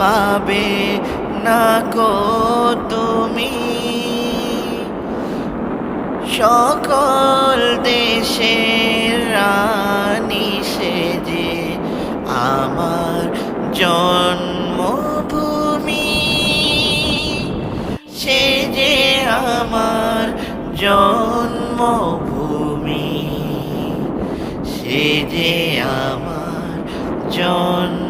পাবে না গো তুমি। সকল দেশের রানী সেজে আমার জন্মভূমি। সে যে আমার জন্মভূমি। সে যে আমার জন্মভূমি